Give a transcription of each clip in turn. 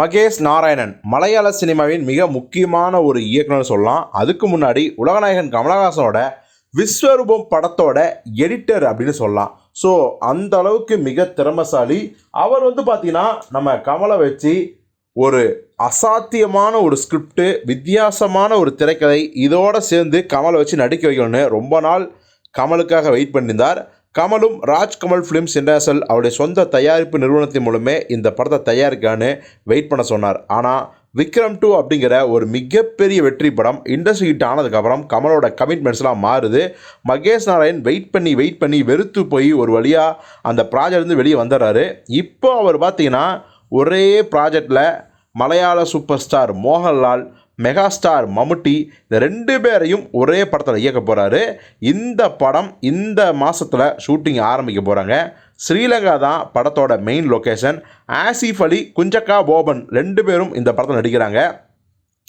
மகேஷ் நாராயணன் மலையாள சினிமாவின் மிக முக்கியமான ஒரு இயக்குனர் சொல்லலாம். அதுக்கு முன்னாடி உலகநாயகன் கமலஹாசனோட விஸ்வரூபம் படத்தோட எடிட்டர் அப்படின்னு சொல்லலாம். ஸோ அந்த அளவுக்கு மிக திறமசாலி. அவர் வந்து பார்த்தீங்கன்னா நம்ம கமலை வச்சு ஒரு அசாத்தியமான ஒரு ஸ்கிரிப்டு வித்தியாசமான ஒரு திரைக்கதை இதோடு சேர்ந்து கமலை வச்சு நடிக்க வைக்கணும்னு ரொம்ப நாள் கமலுக்காக வெயிட் பண்ணியிருந்தார். கமலும் ராஜ்கமல் ஃபிலிம்ஸ் இன்டர்நேஷனல் அவருடைய சொந்த தயாரிப்பு நிறுவனத்தின் மூலமே இந்த படத்தை தயாரிக்கான்னு வெயிட் பண்ண சொன்னார். ஆனால் விக்ரம் டூ அப்படிங்கிற ஒரு மிகப்பெரிய வெற்றி படம் இண்டஸ்ட்ரி ஹிட் ஆனதுக்கப்புறம் கமலோட கமிட்மெண்ட்ஸ்லாம் மாறுது. மகேஷ் நாராயண் வெயிட் பண்ணி வெயிட் பண்ணி வெறுத்து போய் ஒரு வழியாக அந்த ப்ராஜெக்ட்லேருந்து வெளியே வந்துடுறாரு. இப்போ அவர் பார்த்தீங்கன்னா ஒரே ப்ராஜெக்டில் மலையாள super star Mohanlal mega star Mammootty இந்த ரெண்டு பேரையும் ஒரே படத்தில் இயக்க போகிறாரு இந்த படம் இந்த மாதத்தில் ஷூட்டிங் ஆரம்பிக்க போகிறாங்க ஸ்ரீலங்கா தான் படத்தோட மெயின் லொக்கேஷன் ஆசிஃப் அலி குஞ்சக்கா போபன் ரெண்டு பேரும் இந்த படத்தில் நடிக்கிறாங்க.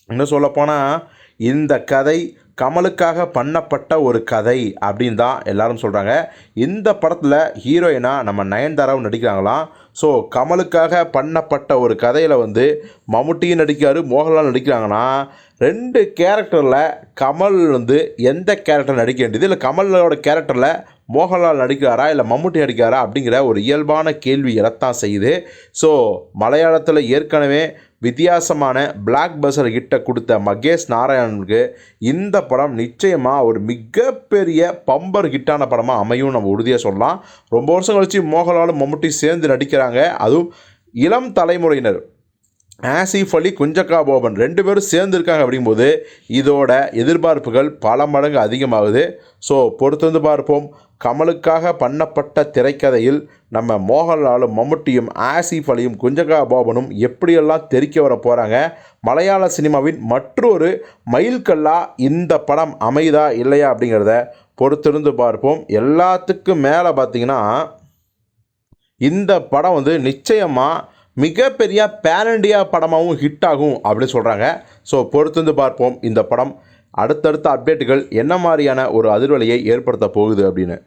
இன்னும் சொல்லப்போனால் இந்த கதை கமலுக்காக பண்ணப்பட்ட ஒரு கதை அப்படின்னு தான் எல்லாரும் சொல்கிறாங்க இந்த படத்தில் ஹீரோயினாக நம்ம நயன்தாராவும் நடிக்கிறாங்களாம். ஸோ கமலுக்காக பண்ணப்பட்ட ஒரு கதையில் வந்து மம்முட்டியும் நடிக்கிறார் மோகன்லால் நடிக்கிறாங்கன்னா ரெண்டு கேரக்டரில் கமல் வந்து எந்த கேரக்டர் நடிக்க வேண்டியது? இல்லை கமலோட கேரக்டரில் மோகன்லால் நடிக்கிறாரா? இல்லை மம்முட்டி நடிக்கிறாரா? அப்படிங்கிற ஒரு இயல்பான கேள்வி எழத்தான் செய்யுது. ஸோ மலையாளத்தில் ஏற்கனவே வித்தியாசமான பிளாக் பஸ்டர் ஹிட்டை கொடுத்த மகேஷ் நாராயணனுக்கு இந்த படம் நிச்சயமாக ஒரு மிகப்பெரிய பம்பர் ஹிட்டான படமாக அமையும் நம்ம உறுதியாக சொல்லலாம். ரொம்ப வருஷம் கழிச்சு மோகன்லாலும் மம்முட்டி சேர்ந்து நடிக்கிறாங்க. அதுவும் இளம் தலைமுறையினர். ஆசிஃப் அலி குஞ்சக்கா போபன் ரெண்டு பேரும் சேர்ந்துருக்காங்க அப்படிங்கும்போது இதோட எதிர்பார்ப்புகள் பல மடங்கு அதிகமாகுது. ஸோ பொறுத்து வந்து பார்ப்போம். கமலுக்காக பண்ணப்பட்ட திரைக்கதையில் நம்ம மோகன்லாலும் மம்முட்டியும் ஆசிஃப் அலியும் குஞ்சகா போபனும் எப்படியெல்லாம் தெறிக்க வர போகிறாங்க மலையாள சினிமாவின் மற்றொரு மயில்கல்லா இந்த படம் அமைதா இல்லையா அப்படிங்கிறத பொறுத்திருந்து பார்ப்போம். எல்லாத்துக்கும் மேலே பார்த்தீங்கன்னா இந்த படம் வந்து நிச்சயமாக மிகப்பெரிய பேன் இண்டியா படமாகவும் ஹிட் ஆகும் அப்படின்னு சொல்கிறாங்க ஸோ பொறுத்திருந்து பார்ப்போம் இந்த படம். அடுத்தடுத்த அப்டேட்டுகள் என்ன மாதிரியான ஒரு அதிர்வலையை ஏற்படுத்த போகுது அப்படின்னு.